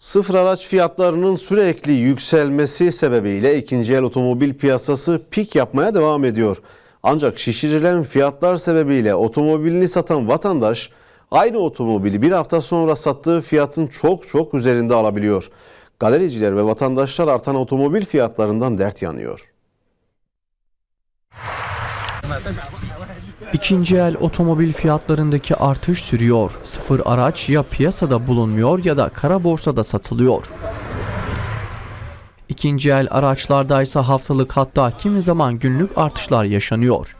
Sıfır araç fiyatlarının sürekli yükselmesi sebebiyle ikinci el otomobil piyasası pik yapmaya devam ediyor. Ancak şişirilen fiyatlar sebebiyle otomobilini satan vatandaş aynı otomobili bir hafta sonra sattığı fiyatın çok çok üzerinde alabiliyor. Galericiler ve vatandaşlar artan otomobil fiyatlarından dert yanıyor. İkinci el otomobil fiyatlarındaki artış sürüyor. Sıfır araç ya piyasada bulunmuyor ya da kara borsada satılıyor. İkinci el araçlarda ise haftalık hatta kimi zaman günlük artışlar yaşanıyor.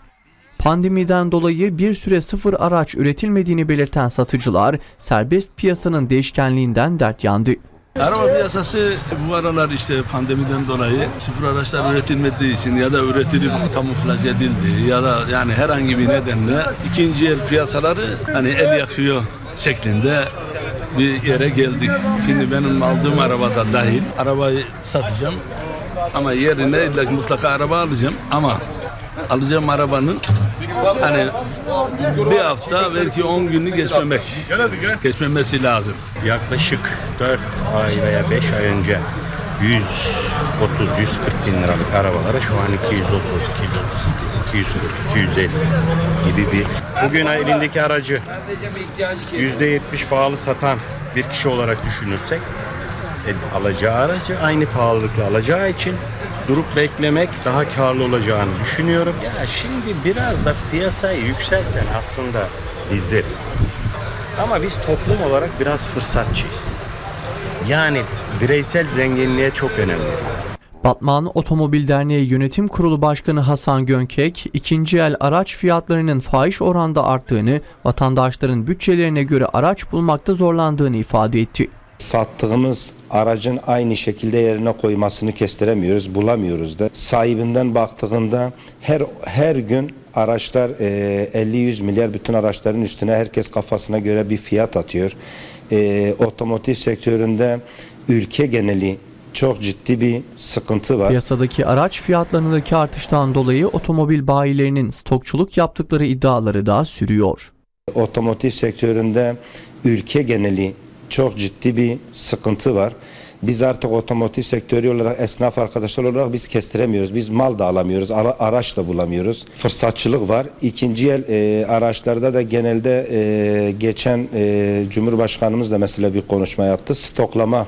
Pandemiden dolayı bir süre sıfır araç üretilmediğini belirten satıcılar serbest piyasanın değişkenliğinden dert yandı. Araba piyasası bu aralar işte pandemiden dolayı sıfır araçlar üretilmediği için ya da üretilip kamuflaj edildiği ya da yani herhangi bir nedenle ikinci el piyasaları hani el yakıyor şeklinde bir yere geldik. Şimdi benim aldığım arabada dahil arabayı satacağım ama yerine mutlaka araba alacağım ama alacağım arabanın hani bir hafta belki 10 günü geçmemek geçmemesi lazım. Yaklaşık 4 ay veya 5 ay önce 130-140 bin liralık arabalara şu an 230, 230, 240, 250 gibi bir. Bugün elindeki aracı %70 pahalı satan bir kişi olarak düşünürsek e, alacağı aracı aynı pahalılıkla alacağı için durup beklemek daha karlı olacağını düşünüyorum. Ya şimdi biraz da piyasayı yükselten aslında bizleriz. Ama biz toplum olarak biraz fırsatçıyız. Yani bireysel zenginliğe çok önemli. Batman Otomobil Derneği Yönetim Kurulu Başkanı Hasan Gönkek, ikinci el araç fiyatlarının fahiş oranda arttığını, vatandaşların bütçelerine göre araç bulmakta zorlandığını ifade etti. Sattığımız aracın aynı şekilde yerine koymasını kestiremiyoruz, bulamıyoruz da. Sahibinden baktığında her her gün araçlar e, 50-100 milyar bütün araçların üstüne herkes kafasına göre bir fiyat atıyor. E, otomotiv sektöründe ülke geneli çok ciddi bir sıkıntı var. Piyasadaki araç fiyatlarındaki artıştan dolayı otomobil bayilerinin stokçuluk yaptıkları iddiaları da sürüyor. Otomotiv sektöründe ülke geneli çok ciddi bir sıkıntı var. Biz artık otomotiv sektörü olarak esnaf arkadaşlar olarak biz kestiremiyoruz. Biz mal da alamıyoruz, ara- araç da bulamıyoruz. Fırsatçılık var. İkinci el e, araçlarda da genelde e, geçen e, Cumhurbaşkanımız da mesela bir konuşma yaptı. Stoklama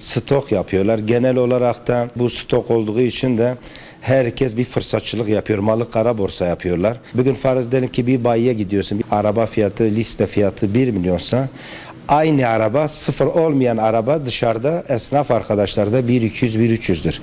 stok yapıyorlar. Genel olarak da bu stok olduğu için de herkes bir fırsatçılık yapıyor. Malı kara borsa yapıyorlar. Bugün farz edelim ki bir bayiye gidiyorsun. Bir araba fiyatı, liste fiyatı 1 milyonsa aynı araba sıfır olmayan araba dışarıda esnaf arkadaşlarda 1 200 1 300'dür.